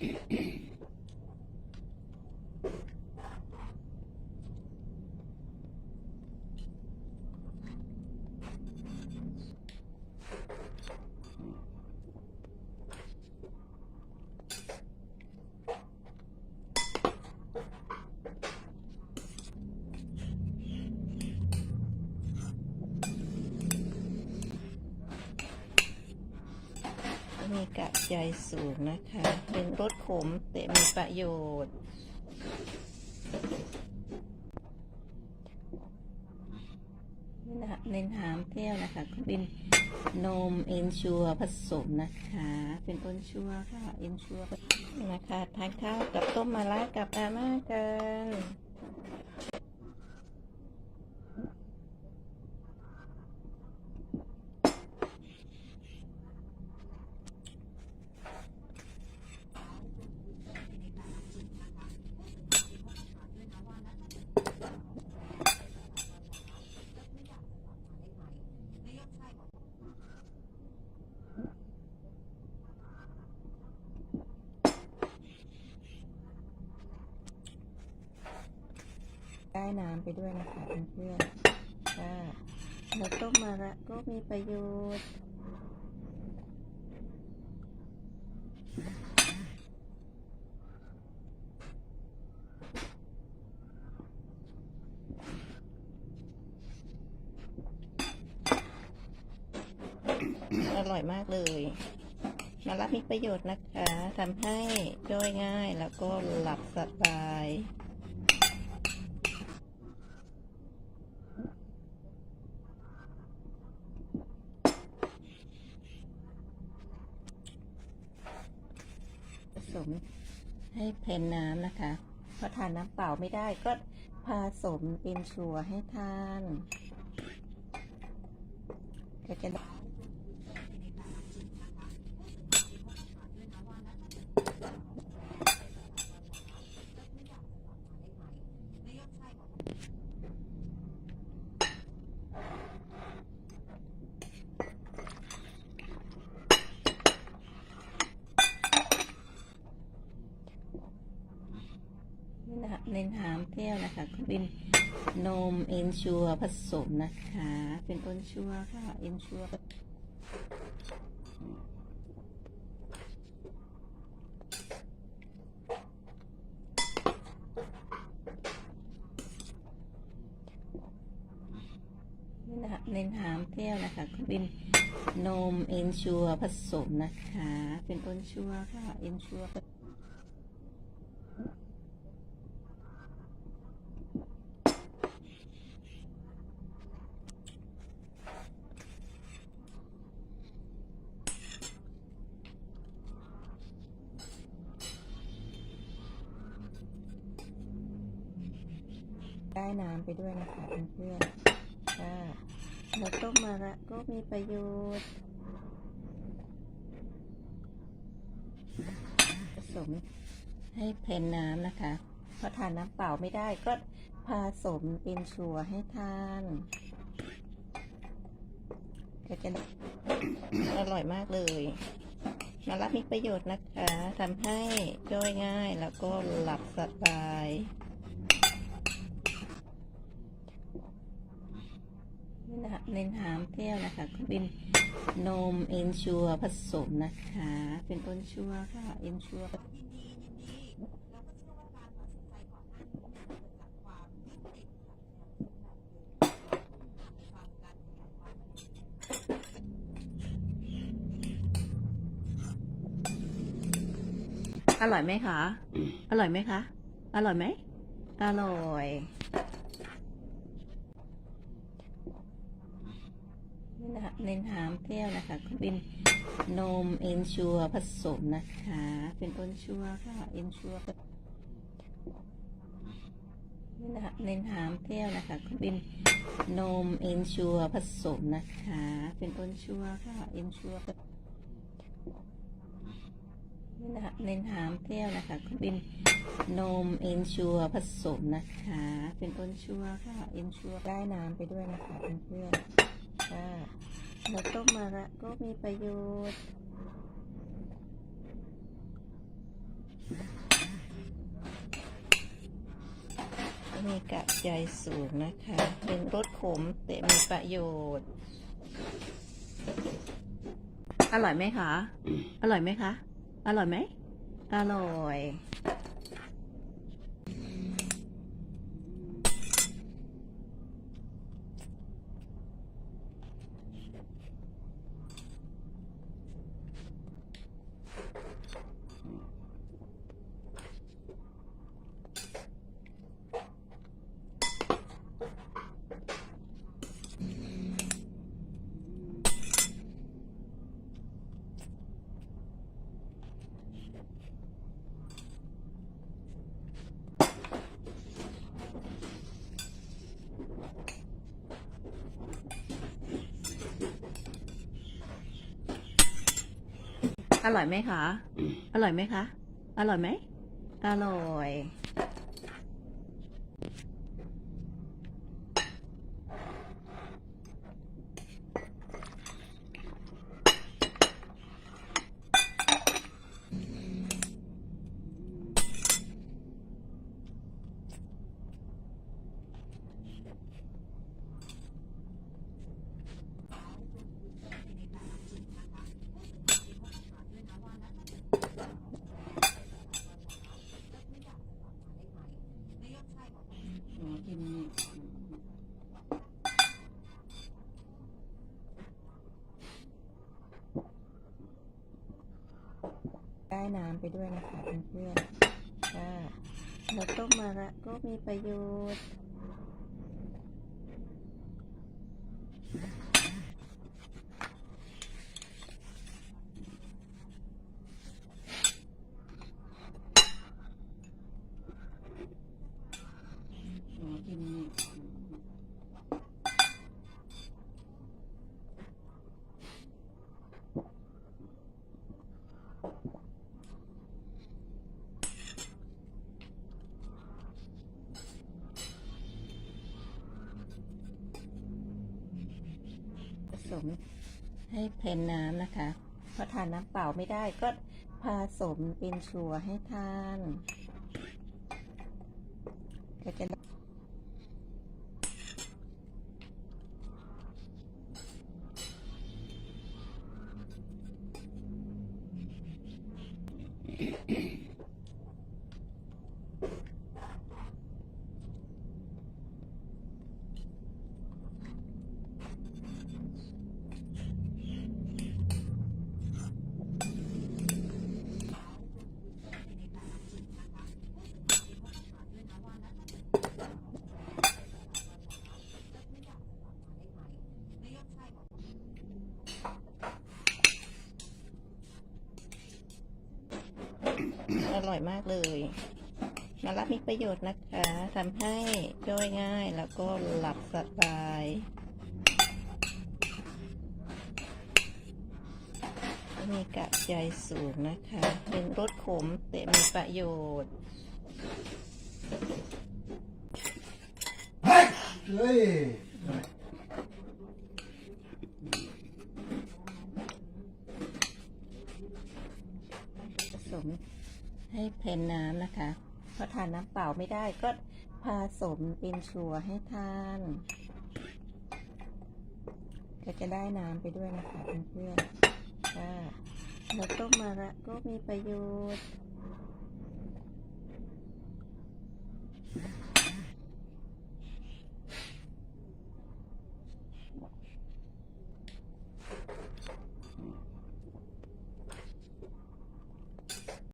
Mm-hmm. ใจสูงนะคะ เป็นรสขมแต่มีประโยชน์นี่นะคะเน้นหามเปรี้ยวนะคะ ก็เป็นนมเอนชัวผสมนะคะ เป็นต้นชัวค่ะ เอนชัวนะคะ ทานข้าวกับต้มมะระกับอาม่ากัน น้ำไปด้วยนะคะเพื่อนๆค่ะแล้วต้มมะระก็มีประโยชน์อร่อยมากเลยมะระมีประโยชน์นะคะทำให้ย่อยง่ายแล้วก็หลับสบาย ให้เพนน้ำนะคะพอทานน้ำเปล่าไม่ได้ก็ผสมเป็นชัวให้ทานก็จะ 3แก้วนะคะก็เป็นนมเอนชัวผสมนะคะ เป็นต้นชัวค่ะเอนชัวในน้ำแก้วนะคะก็เป็นนมเอนชัวผสมนะคะ เป็นต้นชัวค่ะเอนชัว น้ำไปด้วยนะคะเพื่อนๆค่ะแล้วต้มมะระก็มีประโยชน์ผสมให้เพนน้ำนะคะพอทานน้ำเปล่าไม่ได้ก็ผสมเป็นชัวให้ทานก็จะอร่อยมากเลยมะระมีประโยชน์นะคะทำให้ย่อยง่ายแล้วก็หลับสบาย นี่นะคะเน้นหามเปรี้ยวนะคะก็เป็นนมเอนชัวผสมนะคะ เป็นต้นชัวค่ะเอนชัวอร่อยไหมคะ อร่อยไหมคะ อร่อยไหม อร่อย นี่นะคะเน้นหามเปรี้ยวนะคะ ก็เป็นนมเอนชัวผสมนะคะ เป็นต้นชัวค่ะเอนชัวนี่นะคะเน้นหามเปรี้ยวนะคะ ก็เป็นนมเอนชัวผสมนะคะ เป็นต้นชัวค่ะเอนชัวนี่นะคะเน้นหามเปรี้ยวนะคะ ก็เป็นนมเอนชัวผสมนะคะ เป็นต้นชัวค่ะเอนชัวได้น้ำไปด้วยนะคะเพื่อน แล้วต้มมะระก็มีประโยชน์มีกะใจสูงนะคะ เป็นรสขมแต่มีประโยชน์ อร่อยไหมคะ อร่อยไหมคะ อร่อยไหม อร่อย อร่อยไหมคะ อร่อยไหมคะ อร่อยไหม อร่อย กินนี่ ได้น้ำไปด้วยนะคะเพื่อนๆค่ะแล้วต้มมาละก็มีประโยชน์นี่ ผ สมให้เพนน้ำนะคะเพราะทานน้ำเปล่าไม่ได้ก็ผสมเป็นชัวให้ทานก็จะได้ อร่อยมากเลยมารับมีประโยชน์นะคะทำให้ย่อยง่ายแล้วก็หลับสบายมีกะใจสูงนะคะ เป็นรสขมแต่มีประโยชน์เฮ้ย ผสม ให้เพนน้ำนะคะ เพราะทานน้ำเปล่าไม่ได้ก็ผสมเป็นชัวให้ทานก็จะได้น้ำไปด้วยนะคะเพื่อนๆค่ะแล้วต้มมาละก็มีประโยชน์